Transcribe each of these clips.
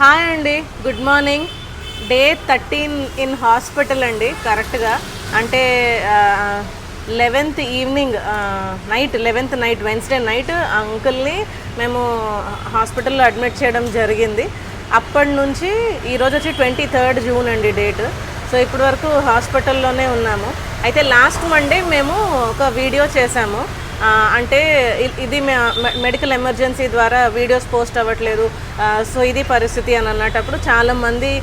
Hi అండి good morning day thirteen in hospital అండి కరెక్ట్గా అంటే eleventh evening night eleventh night Wednesday night అంకుల్ని మేము హాస్పిటల్లో అడ్మిట్ చేయడం జరిగింది. అప్పటి నుంచి ఈరోజు వచ్చి ట్వంటీ థర్డ్ జూన్ అండి డేట్ సో ఇప్పటి వరకు హాస్పిటల్లోనే ఉన్నాము. అయితే లాస్ట్ మండే మేము ఒక వీడియో చేసాము. అంటే ఇ- ఇది మెడికల్ ఎమర్జెన్సీ ద్వారా వీడియోస్ పోస్ట్ అవ్వట్లేదు. సో ఇది పరిస్థితి అని అన్నటప్పుడు చాలామంది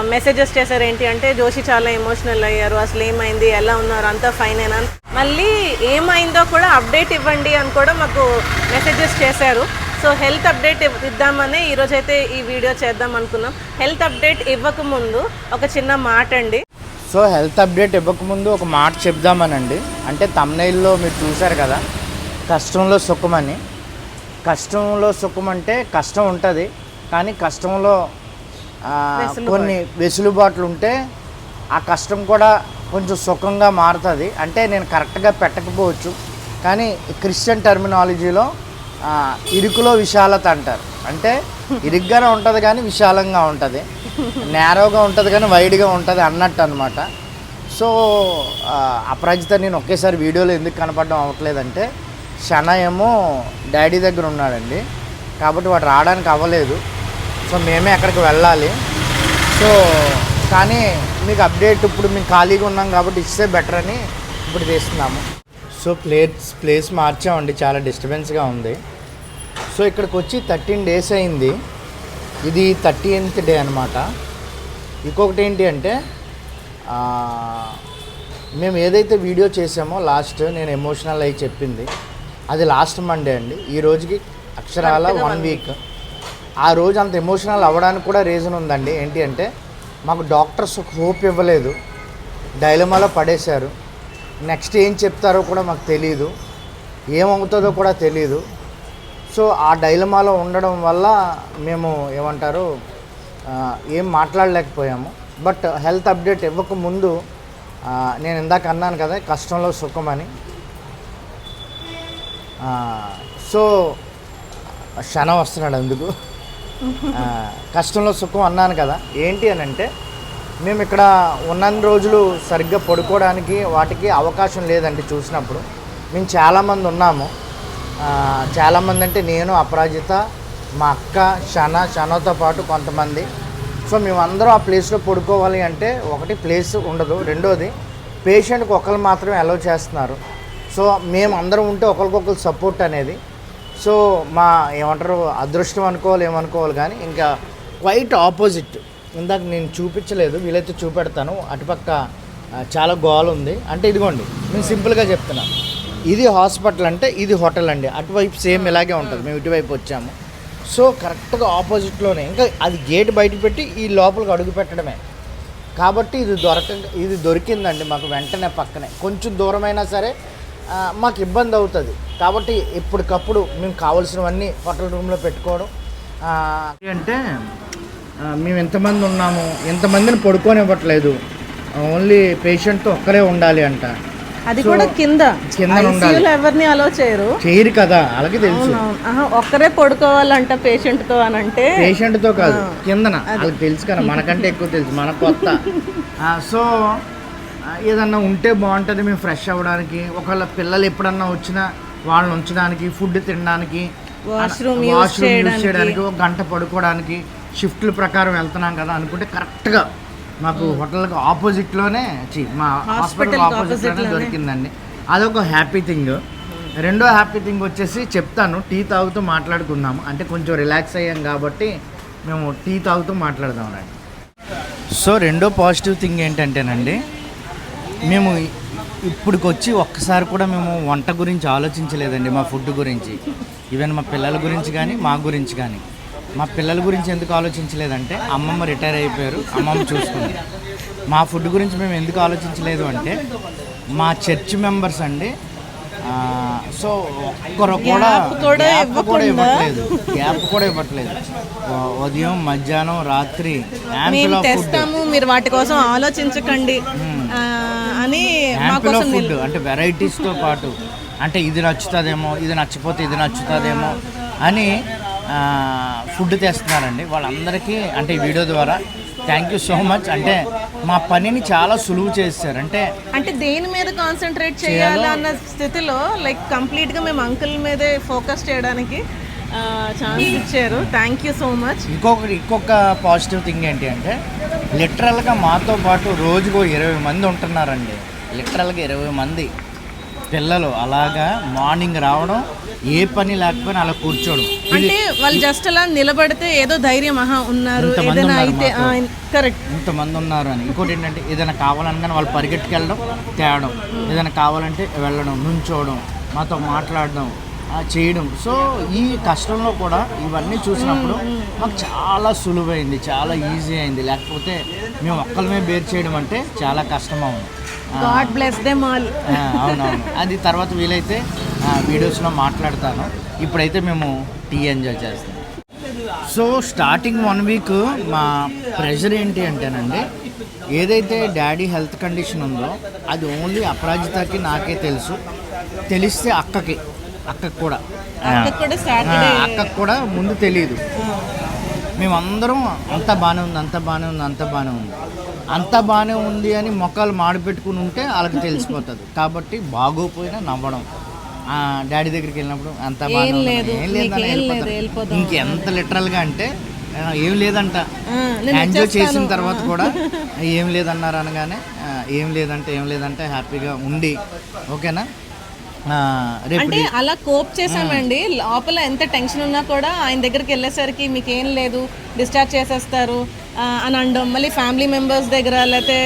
మెసేజెస్ చేశారు ఏంటి అంటే జోషి చాలా ఎమోషనల్ అయ్యారు. అసలు ఏమైంది? ఎలా ఉన్నారు? అంతా ఫైన్ అయినా. మళ్ళీ ఏమైందో కూడా అప్డేట్ ఇవ్వండి అని కూడా మాకు మెసేజెస్ చేశారు. సో హెల్త్ అప్డేట్ ఇద్దామనే ఇద్దామని ఈరోజైతే ఈ వీడియో చేద్దాం అనుకున్నాం. హెల్త్ అప్డేట్ ఇవ్వకముందు ఒక చిన్న మాట అండి. సో హెల్త్ అప్డేట్ ఇవ్వకముందు ఒక మాట చెప్దామనండి. అంటే తమ్నైల్లో మీరు చూశారు కదా కష్టంలో సుఖమని. కష్టంలో సుఖం అంటే కష్టం ఉంటుంది. కానీ కష్టంలో కొన్ని వెసులుబాట్లు ఉంటే ఆ కష్టం కూడా కొంచెం సుఖంగా మారుతుంది. అంటే నేను కరెక్ట్గా పెట్టకపోవచ్చు. కానీ క్రిస్టియన్ టర్మినాలజీలో ఇరుకులో విశాలత అంటారు. అంటే ఇరుగ్గానే ఉంటుంది కానీ విశాలంగా ఉంటుంది. నేరోగా ఉంటుంది కానీ వైడ్గా ఉంటుంది అన్నట్టు అనమాట సో అపరాజిత నేను ఒకేసారి వీడియోలో ఎందుకు కనపడడం అవ్వట్లేదంటే శన ఏమో డాడీ దగ్గర ఉన్నాడండి. కాబట్టి వాడు రావడానికి అవ్వలేదు. సో మేమే అక్కడికి వెళ్ళాలి. సో కానీ మీకు అప్డేట్ ఇప్పుడు మేము ఖాళీగా ఉన్నాం కాబట్టి ఇస్తే బెటర్ అని ఇప్పుడు తీస్తున్నాము సో ప్లేస్ ప్లేస్ మార్చామండి. చాలా డిస్టర్బెన్స్గా ఉంది. సో ఇక్కడికి వచ్చి థర్టీన్ డేస్ అయింది. ఇది థర్టీన్త్ డే అనమాట ఇంకొకటి ఏంటి అంటే మేము ఏదైతే వీడియో చేసామో లాస్ట్ నేను ఎమోషనల్ అయి చెప్పింది. అది లాస్ట్ మండే అండి. ఈ రోజుకి అక్షరాల వన్ వీక్ ఆ రోజు అంత ఎమోషనల్ అవ్వడానికి కూడా రీజన్ ఉందండి. ఏంటి అంటే మాకు డాక్టర్స్ హోప్ ఇవ్వలేదు. డైలమాలో పడేశారు. నెక్స్ట్ ఏం చెప్తారో కూడా మాకు తెలియదు ఏమవుతుందో కూడా తెలియదు సో ఆ డైలమాలో ఉండడం వల్ల మేము ఏమంటారు ఏం మాట్లాడలేకపోయాము. బట్ హెల్త్ అప్డేట్ ఇవ్వక ముందు ఆ, నేను ఇందాక అన్నాను కదా కష్టంలో సుఖమని. సో క్షణం వస్తున్నాడు అందుకు. కష్టంలో సుఖం అన్నాను కదా. ఏంటి అని అంటే మేము ఇక్కడ ఉన్నన్ని రోజులు సరిగ్గా పడుకోవడానికి వాటికి అవకాశం లేదండి చూసినప్పుడు. మేము చాలామంది ఉన్నాము. చాలామంది అంటే నేను అపరాజిత మా అక్క షన షనతో పాటు కొంతమంది. సో మేమందరం ఆ ప్లేస్లో పడుకోవాలి అంటే ఒకటి ప్లేస్ ఉండదు. రెండోది పేషెంట్కి ఒకరు మాత్రమే అలౌ చేస్తున్నారు. సో మేము అందరం ఉంటే ఒకరికొకరు సపోర్ట్ అనేది. సో మా ఏమంటారు అదృష్టం అనుకోవాలి ఏమనుకోవాలి కానీ ఇంకా క్వైట్ ఆపోజిట్ ఇందాక నేను చూపించలేదు వీలైతే చూపెడతాను. అటుపక్క చాలా గోల్ ఉంది. అంటే ఇదిగోండి నేను సింపుల్గా చెప్తున్నాను ఇది హాస్పిటల్ అంటే ఇది హోటల్ అండి. అటువైపు సేమ్ ఇలాగే ఉంటుంది. మేము ఇటువైపు వచ్చాము. సో కరెక్ట్గా ఆపోజిట్లోనే ఇంకా అది గేట్ బయట పెట్టి ఈ లోపలికి అడుగు పెట్టడమే. కాబట్టి ఇది దొరక ఇది దొరికిందండి మాకు వెంటనే పక్కనే. కొంచెం దూరమైనా సరే మాకు ఇబ్బంది అవుతుంది. కాబట్టి ఎప్పటికప్పుడు మేము కావాల్సినవన్నీ హోటల్ రూమ్లో పెట్టుకోవడం. అంటే మేము ఎంతమంది ఉన్నాము ఎంతమందిని పడుకోనివ్వట్లేదు. ఓన్లీ పేషెంట్తో ఒక్కరే ఉండాలి అంట. అది కూడా కింద. కింద ఎవరిని అలో చేయరు. చేయరు కదా అలాగే తెలుసు. ఒక్కరే పడుకోవాలంట పేషెంట్తో అని అంటే. పేషెంట్తో కాదు కిందన. వాళ్ళకి తెలుసు కదా మనకంటే ఎక్కువ తెలుసు మన కొత్త. ఆ, సో ఏదన్నా ఉంటే బాగుంటుంది మేము ఫ్రెష్ అవ్వడానికి. ఒకవేళ పిల్లలు ఎప్పుడన్నా వచ్చినా వాళ్ళని ఉంచడానికి ఫుడ్ తినడానికి వాష్రూమ్ యూజ్ చేయడానికి. ఒక గంట పడుకోవడానికి షిఫ్ట్ల ప్రకారం వెళ్తున్నాం కదా అనుకుంటే కరెక్ట్గా మాకు హోటల్కి ఆపోజిట్లోనే మా హాస్పిటల్ ఆపోజిట్లోనే. దొరికిందండి. అదొక హ్యాపీ థింగ్ రెండో హ్యాపీ థింగ్ వచ్చేసి చెప్తాను టీ తాగుతూ మాట్లాడుకుందాము అంటే కొంచెం రిలాక్స్ అయ్యాం కాబట్టి మేము టీ తాగుతూ మాట్లాడదాం రండి. సో రెండో పాజిటివ్ థింగ్ ఏంటంటేనండి మేము ఇప్పటికొచ్చి ఒక్కసారి కూడా మేము వంట గురించి ఆలోచించలేదండి మా ఫుడ్ గురించి. ఈవెన్ మా పిల్లల గురించి కానీ మా గురించి కానీ మా పిల్లల గురించి ఎందుకు ఆలోచించలేదంటే అమ్మమ్మ రిటైర్ అయిపోయారు అమ్మమ్మ చూసుకుంది. మా ఫుడ్ గురించి మేము ఎందుకు ఆలోచించలేదు అంటే మా చర్చ్ మెంబర్స్ అండి సో ఒక్కరు కూడా గ్యాప్ కూడా. ఇవ్వట్లేదు. గ్యాప్ కూడా ఇవ్వట్లేదు. ఉదయం మధ్యాహ్నం రాత్రి మీరు వాటి కోసం ఆలోచించకండి. అని ఫుడ్ అంటే వెరైటీస్తో పాటు. అంటే ఇది నచ్చుతుందేమో ఇది నచ్చపోతే ఇది నచ్చుతుందేమో అని ఫుడ్ తెస్తున్నారండి. వాళ్ళందరికీ అంటే ఈ వీడియో ద్వారా థ్యాంక్ యూ సో మచ్ అంటే మా పనిని చాలా సులువు చేశారు. అంటే అంటే దేని మీద కాన్సన్ట్రేట్ చేయాలి అన్న స్థితిలో లైక్ కంప్లీట్గా మేము అంకుల్ మీదే ఫోకస్ చేయడానికి ఛాన్స్ ఇచ్చారు. థ్యాంక్ యూ సో మచ్ ఇంకొకటి ఇంకొక పాజిటివ్ థింగ్ ఏంటి అంటే లిటరల్గా మాతో పాటు రోజుకో ఇరవై మంది ఉంటున్నారండి. లిటరల్గా ఇరవై మంది పిల్లలు. అలాగా మార్నింగ్ రావడం ఏ పని లేకపోయినా అలా కూర్చోవడం. ఇది అంటే వాళ్ళు జస్ట్ అలా నిలబడితే ఏదో ధైర్యం ఆహా ఉన్నారు. ఏదైనా అయితే కరెక్ట్ ఇంతమంది ఉన్నారు అని. ఇంకోటి ఏంటంటే ఏదైనా కావాలనగానే వాళ్ళు పరిగెట్టుకెళ్ళడం తేవడం ఏదైనా కావాలంటే వెళ్ళడం నుంచోవడం మాతో మాట్లాడడం. చేయడం. సో ఈ కష్టంలో కూడా ఇవన్నీ చూసినప్పుడు మాకు చాలా సులువైంది చాలా ఈజీ అయింది. లేకపోతే మేము ఒక్కలమే బేర్ చేయడం అంటే చాలా కష్టం అవును. God bless them all. ఆ, అవునవును. అది తర్వాత వీలైతే వీడియోస్లో మాట్లాడతాను. ఇప్పుడైతే మేము టీ ఎంజాయ్ చేస్తాం. సో స్టార్టింగ్ వన్ వీక్ మా ప్రెషర్ ఏంటి అంటేనండి ఏదైతే డాడీ హెల్త్ కండిషన్ ఉందో అది ఓన్లీ అపరాజితకి నాకే తెలుసు. తెలిస్తే అక్కకి. అక్కకి కూడా. అక్కకి కూడా ముందు తెలియదు మేమందరం అంత బాగానే ఉంది అంత బాగానే ఉంది అంత బాగానే ఉంది. అంత బాగానే ఉంది అని మొక్కలు మాడి పెట్టుకుని ఉంటే వాళ్ళకి తెలిసిపోతుంది. కాబట్టి బాగోపోయినా నవ్వడం. ఆ, డాడీ దగ్గరికి వెళ్ళినప్పుడు అంత. వెళ్ళిపోదాం. ఇంకెంత లిటరల్గా అంటే ఏం లేదంట. ఎంజాయ్ చేసిన. తర్వాత కూడా ఏం లేదన్నారు అనగానే ఏం లేదంటే ఏం లేదంటే హ్యాపీగా ఉండి. ఓకేనా? అంటే అలా కోప్ చేసామండి లోపల ఎంత టెన్షన్ ఉన్నా కూడా ఆయన దగ్గరికి వెళ్ళేసరికి మీకు ఏం లేదు డిశ్చార్జ్ చేసేస్తారు. అని అనడం మళ్ళీ ఫ్యామిలీ మెంబర్స్ దగ్గర లేకపోతే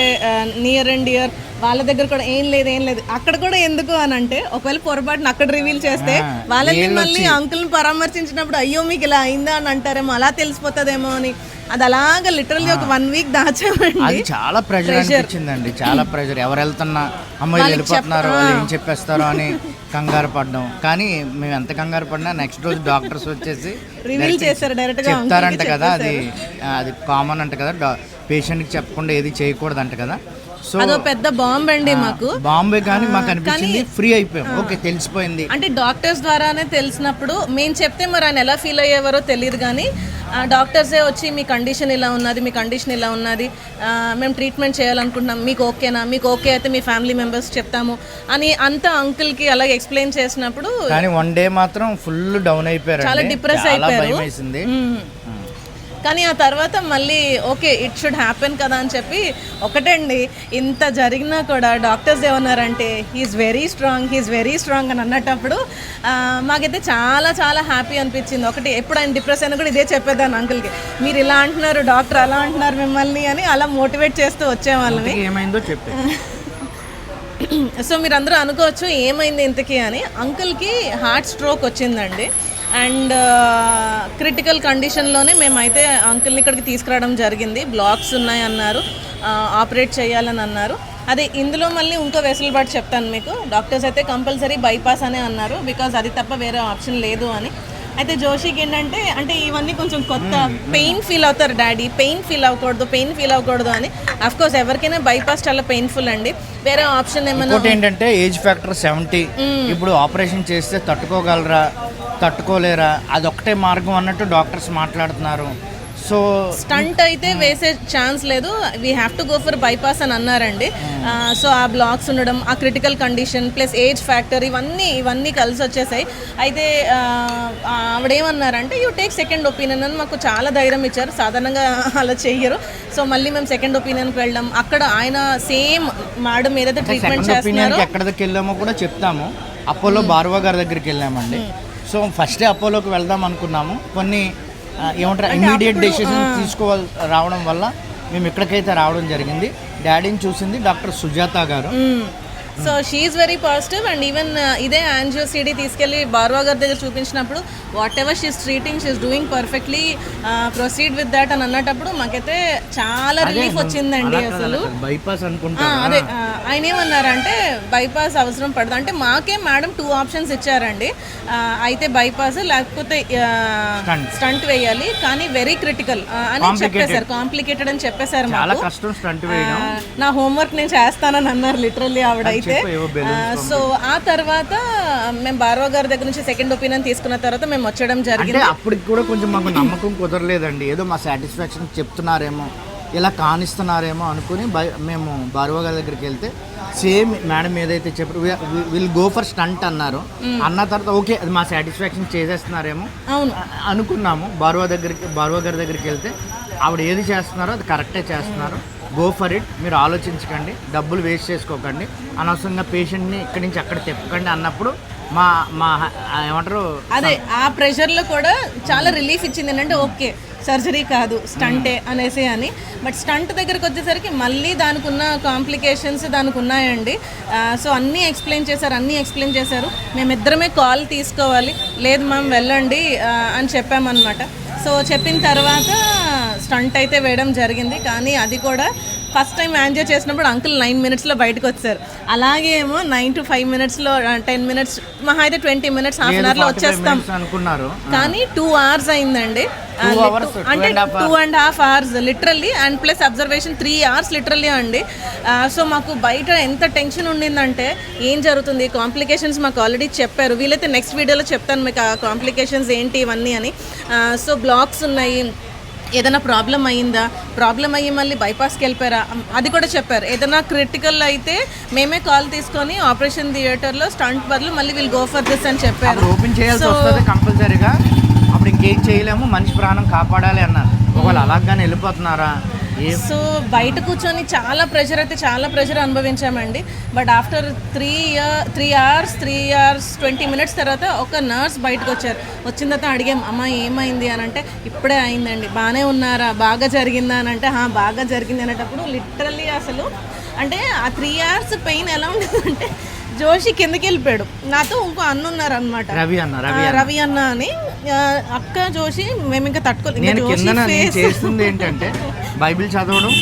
నియర్ అండ్ ఇయర్ వాళ్ళ దగ్గర కూడా ఏం లేదు ఏం లేదు. అక్కడ కూడా ఎందుకు అని అంటే ఒకవేళ పొరపాటున అక్కడ రివీల్ చేస్తే వాళ్ళని వీళ్ళు మళ్ళీ అంకుల్ని పరామర్శించినప్పుడు అయ్యో మీకు ఇలా అయిందా? అని అంటారేమో. అలా తెలిసిపోతుందేమో అని. అది అలాగా లిటరల్లీ ఒక వన్ వీక్ దాచామండి. అది చాలా ప్రెషర్ అనిపించిందండి. చాలా ప్రెషర్ ఎవరు వెళ్తున్నా అమ్మాయిలు వెళ్ళిపోతున్నారు వాళ్ళు ఏం చెప్పేస్తారో అని కంగారు పడ్డం. కానీ మేము ఎంత కంగారు పడినా నెక్స్ట్ రోజు డాక్టర్స్ వచ్చేసి రివీల్ చేశారు డైరెక్ట్ చెప్తారంట కదా అది అది కామన్ అంట కదా పేషెంట్కి చెప్పకుండా ఏది చేయకూడదు అంట కదా. అదో పెద్ద బాంబ్ అండి మాకు. బాంబే కానీ మాకు అనిపించింది. ఫ్రీ అయిపోయాం. ఓకే తెలిసిపోయింది. అంటే డాక్టర్స్ ద్వారానే తెలిసినప్పుడు మేము చెప్తే మరి ఆయన ఎలా ఫీల్ అయ్యేవారో తెలియదు కానీ డాక్టర్సే వచ్చి మీ కండిషన్ ఇలా ఉన్నది మీ కండిషన్ ఇలా ఉన్నది మేము ట్రీట్మెంట్ చేయాలనుకుంటున్నాం మీకు ఓకేనా మీకు ఓకే అయితే మీ ఫ్యామిలీ మెంబర్స్ చెప్తాము అని అంత అంకుల్కి అలాగే ఎక్స్ప్లెయిన్ చేసినప్పుడు కానీ వన్ డే మాత్రం ఫుల్ డౌన్ అయిపోయారు చాలా చాలా అయిపోయారు. కానీ ఆ తర్వాత మళ్ళీ ఓకే ఇట్ షుడ్ హ్యాపెన్ కదా అని చెప్పి ఒకటండి. ఇంత జరిగినా కూడా డాక్టర్స్ ఏమన్నారంటే he's very strong he's very strong అని అన్నటప్పుడు ఆ, మాకైతే చాలా చాలా హ్యాపీ అనిపించింది. ఒకటి ఎప్పుడు ఆయన డిప్రెస్ అయినా కూడా ఇదే చెప్పేదాన్ని అంకుల్కి మీరు ఇలా అంటున్నారు డాక్టర్ అలా అంటున్నారు మిమ్మల్ని అని అలా మోటివేట్ చేస్తూ వచ్చేవాళ్ళని. ఏమైందో చెప్పే. సో మీరు అందరూ అనుకోవచ్చు ఏమైంది ఇంతకీ అని. అంకుల్కి హార్ట్ స్ట్రోక్ వచ్చిందండి. అండ్ క్రిటికల్ కండిషన్లోనే మేమైతే అంకుల్ని ఇక్కడికి తీసుకురావడం జరిగింది. బ్లాక్స్ ఉన్నాయి అన్నారు ఆపరేట్ చేయాలని అన్నారు. అదే ఇందులో మళ్ళీ ఇంకో వెసులుబాటు చెప్తాను మీకు. డాక్టర్స్ అయితే కంపల్సరీ బైపాస్ అనే అన్నారు బికాజ్ అది తప్ప వేరే ఆప్షన్ లేదు అని. అయితే జోషికి ఏంటంటే అంటే ఇవన్నీ కొంచెం కొత్త పెయిన్ ఫీల్ అవుతారు డాడీ. పెయిన్ ఫీల్ అవ్వకూడదు పెయిన్ ఫీల్ అవ్వకూడదు అని. అఫ్ కోర్స్ ఎవరికైనా బైపాస్ చాలా పెయిన్ఫుల్ అండి. వేరే ఆప్షన్ ఏమైనా ఏంటంటే ఏజ్ ఫ్యాక్టర్ సెవెంటీ ఇప్పుడు ఆపరేషన్ చేస్తే తట్టుకోగలరా? తట్టుకోలేరా? అదొక్కటే మార్గం అన్నట్టు డాక్టర్స్ మాట్లాడుతున్నారు. సో స్టంట్ అయితే వేసే ఛాన్స్ లేదు. We have to go for bypass అని అన్నారండి. సో ఆ బ్లాక్స్ ఉండడం ఆ critical condition plus age factor ఇవన్నీ ఇవన్నీ కలిసి వచ్చేసాయి. అయితే ఆవిడేమన్నారంటే యూ టేక్ సెకండ్ ఒపీనియన్ అని మాకు చాలా ధైర్యం ఇచ్చారు. సాధారణంగా అలా చెయ్యరు. సో మళ్ళీ మేము సెకండ్ ఒపీనియన్కి వెళ్ళడం అక్కడ ఆయన సేమ్ మేడం ఏదైతే ట్రీట్మెంట్ చేస్తున్నారో ఎక్కడ దగ్గరికి వెళ్ళామో కూడా చెప్తాము. అపోలో బార్వా గారి దగ్గరికి వెళ్ళామండి. సో ఫస్టే అపోలోకి వెళ్దాం అనుకున్నాము. కొన్ని ఏమంటారు ఇమీడియట్ డెసిషన్ తీసుకోవాలి రావడం వల్ల మేము ఇక్కడికైతే రావడం జరిగింది. డాడీని చూసింది డాక్టర్ సుజాత గారు. So she's very positive and even ఇదే యాంజియో సిడీ తీసుకెళ్ళి బార్వా గారి దగ్గర చూపించినప్పుడు whatever she's treating she's doing perfectly proceed with that అని అన్నటప్పుడు మాకైతే చాలా రిలీఫ్ వచ్చిందండి అసలు. బైపాస్ అనుకుంటా అదే ఆయన ఏమన్నారంటే బైపాస్ అవసరం పడదు. అంటే మాకే మేడం టూ ఆప్షన్స్ ఇచ్చారండి. అయితే బైపాస్ లేకపోతే. స్టంట్ వేయాలి. కానీ వెరీ క్రిటికల్ అని చెప్పేశారు. కాంప్లికేటెడ్ అని చెప్పేశారు నా హోంవర్క్ నేను చేస్తానని అన్నారు లిటరల్లీ ఆవిడైతే balloons సో ఆ తర్వాత మేము బార్వా గారి దగ్గర నుంచి సెకండ్ ఒపీనియన్ తీసుకున్న తర్వాత మేము వచ్చడం జరిగింది. అంటే అప్పటికి కూడా కొంచెం మాకు నమ్మకం కుదరలేదండి. ఏదో మా సాటిస్ఫాక్షన్ చెప్తున్నారేమో ఇలా కానిస్తున్నారేమో అనుకుని మేము బారువా గారి దగ్గరికి వెళ్తే సేమ్ మేడం ఏదైతే చెప్పారు విల్ గో ఫర్ స్టంట్ అన్నారు. అన్న తర్వాత ఓకే అది మా సాటిస్ఫాక్షన్ చేసేస్తున్నారేమో అవును. అనుకున్నాము. బారువా దగ్గరికి బారువా గారి దగ్గరికి వెళ్తే ఆవిడ ఏది చేస్తున్నారో అది కరెక్టే చేస్తున్నారు. గో ఫర్ ఇట్ మీరు ఆలోచించకండి. డబ్బులు వేస్ట్ చేసుకోకండి. అనవసరంగా పేషెంట్ని ఇక్కడి నుంచి అక్కడ తిప్పకండి అన్నప్పుడు మా మా ఏమంటారు? అదే ఆ ప్రెషర్లో కూడా చాలా రిలీఫ్ ఇచ్చింది ఏంటంటే ఓకే సర్జరీ కాదు స్టంటే అనేసి అని. బట్ స్టంట్ దగ్గరకు వచ్చేసరికి మళ్ళీ దానికి ఉన్న కాంప్లికేషన్స్ దానికి ఉన్నాయండి సో అన్నీ ఎక్స్ప్లెయిన్ చేశారు అన్నీ ఎక్స్ప్లెయిన్ చేశారు. మేమిద్దరమే కాల్ తీసుకోవాలి. లేదు మ్యామ్ వెళ్ళండి అని చెప్పామన్నమాట. సో చెప్పిన తర్వాత స్టంట్ అయితే వేయడం జరిగింది కానీ అది కూడా ఫస్ట్ టైం యాంజాయ్ చేసినప్పుడు అంకుల్ నైన్ మినిట్స్లో బయటకు వచ్చారు. అలాగే ఏమో నైన్ టు ఫైవ్ మినిట్స్లో టెన్ మినిట్స్ మహా అయితే ట్వంటీ మినిట్స్ హాఫ్ అన్ అవర్లో వచ్చేస్తాం. అనుకున్నారు. కానీ టూ అవర్స్ అయిందండి. అంటే two and half hours literally and plus observation three hours literally అండి. సో మాకు బయట ఎంత టెన్షన్ ఉండిందంటే ఏం జరుగుతుంది కాంప్లికేషన్స్ మాకు ఆల్రెడీ చెప్పారు. వీలైతే నెక్స్ట్ వీడియోలో చెప్తాను మీకు ఆ కాంప్లికేషన్స్ ఏంటి ఇవన్నీ అని. సో బ్లాక్స్ ఉన్నాయి ఏదైనా ప్రాబ్లం అయ్యిందా? ప్రాబ్లం అయ్యి మళ్ళీ బైపాస్కి వెళ్ళిపోయారా? అది కూడా చెప్పారు. ఏదైనా క్రిటికల్ అయితే మేమే కాల్ తీసుకొని ఆపరేషన్ థియేటర్లో స్టంట్ బదులు మళ్ళీ వీళ్ళు గో ఫర్ దిస్ అని చెప్పారు. ఓపెన్ చేయాల్సి వస్తుంది కంపల్సరీగా అప్పుడు ఇంకేం చేయలేము మనిషి ప్రాణం కాపాడాలి అన్నారు. ఒకవేళ అలాగానే వెళ్ళిపోతున్నారా? సో బయట కూర్చొని చాలా ప్రెషర్ అయితే చాలా pressure అనుభవించామండి. But after three year three hours three hours twenty minutes తర్వాత ఒక నర్స్ బయటకు వచ్చారు. వచ్చిన తర్వాత అడిగాం అమ్మ ఏమైంది? అని అంటే ఇప్పుడే అయిందండి. బాగానే ఉన్నారా? బాగా జరిగిందా? అని అంటే "హా, బాగా జరిగింది అనేటప్పుడు లిటరల్లీ అసలు అంటే ఆ త్రీ అవర్స్ పెయిన్ ఎలా ఉంటుందంటే జోషి కిందకి వెళ్ళిపోయాడు. నాతో ఇంకో అన్న ఉన్నారు అనమాట రవి అన్న. రవి అన్న అని అక్క జోషి మేము ఇంకా తట్టుకోలేదు. చేస్తుంది ఏంటంటే బైబిల్ చదవడం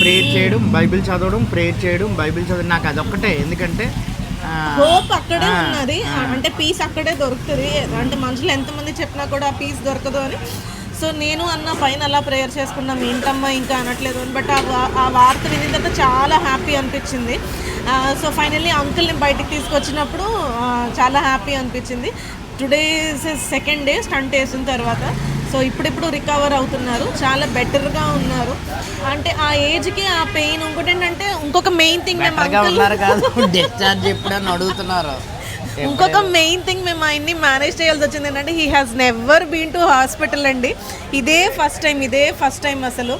ప్రేయర్ చేయడం బైబిల్ చదవడం ప్రేయర్ చేయడం బైబిల్ చదవడం నాకు అదొక్కటే. ఎందుకంటే హోప్ అక్కడే ఉన్నది. అంటే పీస్ అక్కడే దొరుకుతుంది. అంటే మనుషులు ఎంతమంది చెప్పినా కూడా ఆ పీస్ దొరకదు అని. సో నేను అన్న పైన అలా ప్రేయర్ చేసుకున్నాం. ఏంటమ్మా ఇంకా అనట్లేదు అని. బట్ ఆ వార్త విని తర్వాత చాలా హ్యాపీ అనిపించింది. సో ఫైనల్లీ అంకుల్ని బయటికి తీసుకొచ్చినప్పుడు చాలా హ్యాపీ అనిపించింది. టుడే సెకండ్ డే స్టంట్ వేసిన తర్వాత. సో ఇప్పుడిప్పుడు రికవర్ అవుతున్నారు. చాలా బెటర్గా ఉన్నారు. అంటే ఆ ఏజ్కి ఆ పెయిన్ ఇంకోటి ఏంటంటే ఇంకొక మెయిన్ థింగ్ మేము డిశ్చార్జ్ ఎప్పుడని అడుగుతున్నారు. ఇంకొక మెయిన్ థింగ్ మేము ఆయన్ని మేనేజ్ చేయాల్సి వచ్చింది ఏంటంటే he has never been to hospital అండి. ఇదే ఫస్ట్ టైం ఇదే ఫస్ట్ టైం అసలు.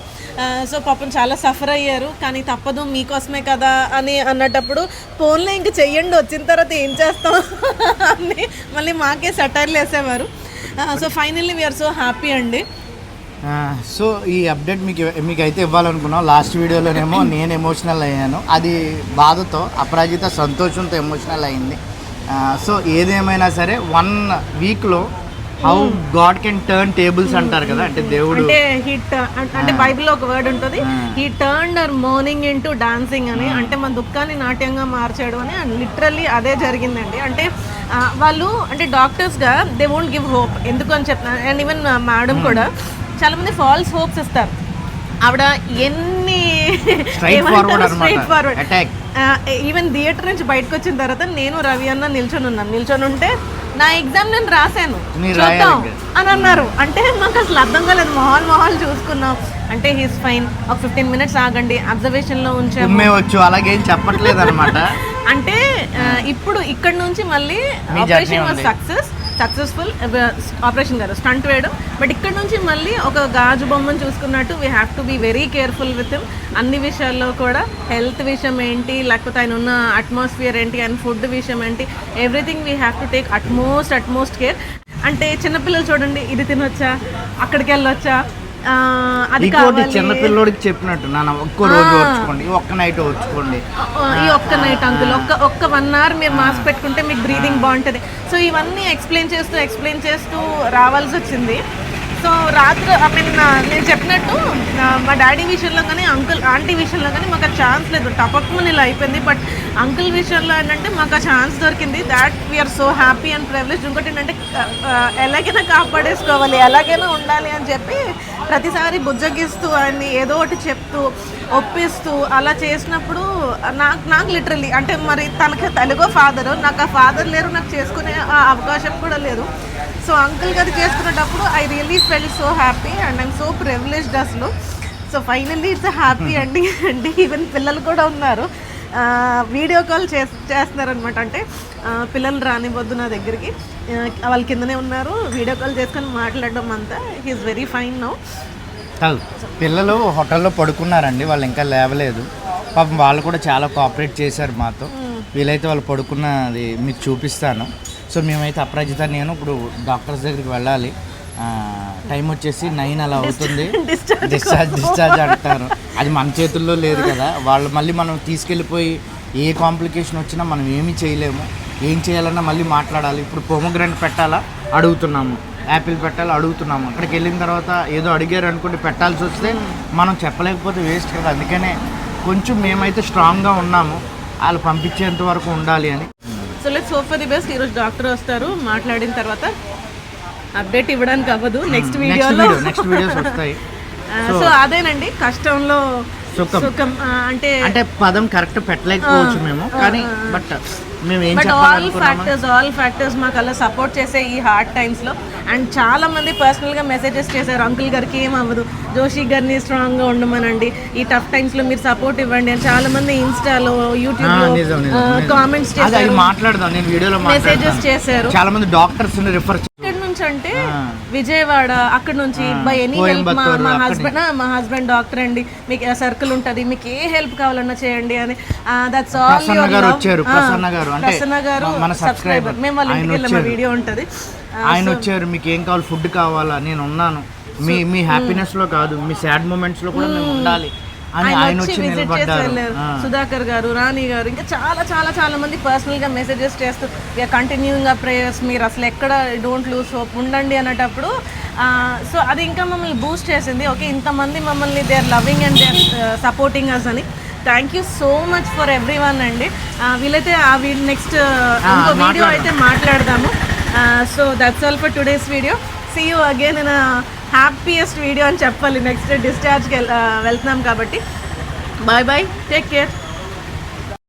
సో పాపం చాలా సఫర్ అయ్యారు. కానీ తప్పదు మీకోసమే కదా అని అన్నటప్పుడు ఫోన్లో ఇంక చెయ్యండి వచ్చిన తర్వాత ఏం చేస్తాం అని మళ్ళీ మాకే సటైర్లు వేసేవారు. So finally we are so happy అండి. సో ఈ అప్డేట్ మీకు మీకు అయితే ఇవ్వాలనుకున్నాం. లాస్ట్ వీడియోలోనేమో నేను ఎమోషనల్ అయ్యాను. అది బాధతో అపరాజిత సంతోషంతో ఎమోషనల్ అయింది. సో ఏదేమైనా సరే వన్ వీక్లో how God can turn tables అంటారు కదా అంటే దేవుడు అంటే హిట్ అంటే బైబిల్లో ఒక వర్డ్ ఉంటుంది. He turn our mourning into dancing అని అంటే మన దుఃఖాన్ని నాట్యంగా మార్చాడు అని లిటరల్లీ అదే జరిగిందండి. అంటే వాళ్ళు అంటే డాక్టర్స్గా దే వోంట్ గివ్ హోప్ ఎందుకు అని చెప్తున్నారు అండ్ ఈవెన్ మేడం కూడా చాలా మంది ఫాల్స్ హోప్స్ ఇస్తారు. ఆవిడ ఎన్ని. ఈవెన్ థియేటర్ నుంచి బయటకు వచ్చిన తర్వాత నేను రవి అన్న నిల్చొని ఉన్నాను. నిల్చొని ఉంటే నా ఎగ్జామ్ నేను రాశాను. చూద్దాం. అని అన్నారు. అంటే మాకు అసలు అర్థం కాలేదు. మొహాల్ మొహాల్ చూసుకున్నాం. అంటే హీస్ ఫైన్ ఒక ఫిఫ్టీన్ మినిట్స్ ఆగండి. అబ్జర్వేషన్లో ఉంచాము. వచ్చు అలాగేం చెప్పట్లేదు అనమాట అంటే ఇప్పుడు ఇక్కడ నుంచి మళ్ళీ operation was. Success successful operation uh, కాదు స్టంట్ వేయడం. బట్ ఇక్కడ నుంచి మళ్ళీ ఒక గాజు బొమ్మను చూసుకున్నట్టు we have to be very careful with him అన్ని విషయాల్లో కూడా హెల్త్ విషయం ఏంటి లేకపోతే ఆయన ఉన్న అట్మాస్ఫియర్ ఏంటి అండ్ ఫుడ్ విషయం ఏంటి everything we have to take utmost utmost care అంటే చిన్నపిల్లలు చూడండి ఇది తినొచ్చా? అక్కడికి వెళ్ళొచ్చా? అది ఇంకోటి చిన్న పిల్లోడికి చెప్పినట్టు నాన్న ఒక్క రోజు ఓర్చుకోండి ఒక్క నైట్ ఓర్చుకోండి. ఈ ఒక్క నైట్ అంకుల్ ఒక్క ఒక్క వన్ అవర్ మీరు మాస్క్ పెట్టుకుంటే మీకు బ్రీదింగ్ బాగుంటుంది. సో ఇవన్నీ ఎక్స్ప్లెయిన్ చేస్తూ ఎక్స్ప్లెయిన్ చేస్తూ రావాల్సి వచ్చింది. సో రాత్రి ఐ మీన్ నేను చెప్పినట్టు మా డాడీ విషయంలో కానీ అంకుల్ ఆంటీ విషయంలో కానీ మాకు ఆ ఛాన్స్ లేదు. టపక్మని ఇలా అయిపోయింది. బట్ అంకుల్ విషయంలో ఏంటంటే మాకు ఆ ఛాన్స్ దొరికింది. That we are so happy and privilege ఇంకోటి ఏంటంటే ఎలాగైనా కాపాడేసుకోవాలి ఎలాగైనా ఉండాలి అని చెప్పి ప్రతిసారి బుజ్జగిస్తూ ఆయన్ని ఏదో ఒకటి చెప్తూ ఒప్పిస్తూ అలా చేసినప్పుడు నాకు నాకు లిటరలీ అంటే మరి తనకి తెలుగో ఫాదరు నాకు ఆ ఫాదర్ లేరు నాకు చేసుకునే ఆ అవకాశం కూడా లేదు. సో అంకుల్ గారు చేసుకునేటప్పుడు I really felt so happy and I'm so privileged అసలు సో ఫైనల్లీ ఇట్స్ హ్యాపీ అండి అండి. ఈవెన్ పిల్లలు కూడా ఉన్నారు. వీడియో కాల్ చేస్ చేస్తున్నారనమాట అంటే పిల్లలు రానివ్వద్దు నా దగ్గరికి. వాళ్ళ కిందనే ఉన్నారు. వీడియో కాల్ చేసుకొని మాట్లాడడం అంతా. హీఈస్ వెరీ ఫైన్ నౌ పిల్లలు హోటల్లో పడుకున్నారండి. వాళ్ళు ఇంకా లేవలేదు. పాపం వాళ్ళు కూడా చాలా కోఆపరేట్ చేశారు మాతో. వీలైతే వాళ్ళు పడుకున్నది మీకు చూపిస్తాను. సో మేమైతే అప్రాజిత నేను ఇప్పుడు డాక్టర్స్ దగ్గరికి వెళ్ళాలి. టైం వచ్చేసి నైన్ అలా అవుతుంది. డిశ్చార్జ్ డిశ్చార్జ్ అంటారు. అది మన చేతుల్లో లేదు కదా. వాళ్ళు మళ్ళీ మనం తీసుకెళ్ళిపోయి ఏ కాంప్లికేషన్ వచ్చినా మనం ఏమీ చేయలేము. ఏం చేయాలన్నా మళ్ళీ మాట్లాడాలి. ఇప్పుడు పొమగ్రెంట్ పెట్టాలా? అడుగుతున్నాము. యాపిల్ పెట్టాలి? అడుగుతున్నాము. అక్కడికి వెళ్ళిన తర్వాత ఏదో అడిగారు అనుకుంటే పెట్టాల్సి వస్తే మనం చెప్పలేకపోతే వేస్ట్ కదా. అందుకనే కొంచెం మేమైతే స్ట్రాంగ్గా ఉన్నాము. వాళ్ళు పంపించేంత వరకు ఉండాలి అని. So let's hope for the best ఈరోజు డాక్టర్ వస్తారు మాట్లాడిన తర్వాత అప్డేట్ ఇవ్వడానికి అవ్వదు నెక్స్ట్ వీడియోలో. వీడియో నెక్స్ట్ వీడియోస్ వస్తాయి. సో అదేనండి కష్టంలో సుఖం. అంటే అంటే పదం కరెక్ట్ పెట్టలేకపోవచ్చు మేము కానీ but but all factors all factors మాకు అలా సపోర్ట్ చేసే ఈ హార్డ్ టైమ్స్లో అండ్ చాలా మంది పర్సనల్గా మెసేజెస్ చేశారు. అంకుల్ గారికి ఏం అవ్వదు. జోషి గారిని స్ట్రాంగ్గా ఉండమనండి. ఈ టఫ్ టైమ్స్లో మీరు సపోర్ట్ ఇవ్వండి అని చాలా మంది ఇన్స్టాలో యూట్యూబ్లో. కామెంట్స్ చేశారు. మాట్లాడదాం. నేను వీడియోలో మెసేజెస్ చేశారు. చాలా మంది డాక్టర్స్ రిఫర్ నుంచి అంటే విజయవాడ అక్కడ నుంచి బై ఎనీ హెల్ప్ మా హస్బెండ్ మా హస్బెండ్ డాక్టర్ అండి. మీకు సర్కిల్ ఉంటుంది. మీకు ఏ హెల్ప్ కావాలన్నా చేయండి అని. దట్స్ ఆల్ ప్రసన్న గారు వచ్చారు. ప్రసన్న గారు. సబ్స్క్రైబర్ మేము వాళ్ళ ఇంటికి వీడియో ఉంటుంది. ఆయన వచ్చారు. మీకు ఏం కావాలి? ఫుడ్ కావాలా? నేను ఉన్నాను. మీ మీ హ్యాపీనెస్లో కాదు. మీ సాడ్ మూమెంట్స్లో కూడా మేము ఉండాలి. ఆయన వచ్చి విజిట్ చేసి వెళ్ళారు. సుధాకర్ గారు రాణి గారు ఇంకా చాలా చాలా చాలా మంది పర్సనల్గా మెసేజెస్ చేస్తూ కంటిన్యూయింగ్గా ప్రేయర్స్ మీరు అసలు ఎక్కడ డోంట్ లూజ్ హోప్ ఉండండి అనేటప్పుడు సో అది ఇంకా మమ్మల్ని బూస్ట్ చేసింది. ఓకే ఇంతమంది మమ్మల్ని they are loving and they are supporting us అని. Thank you so much for everyone అండి వీలైతే ఆ నెక్స్ట్ ఇంకో వీడియో అయితే మాట్లాడదాము. So that's all for today's video see you again in happiest video అని చెప్పాలి. నెక్స్ట్ డిశ్చార్జ్కి వెళ్తున్నాం కాబట్టి. Bye bye take care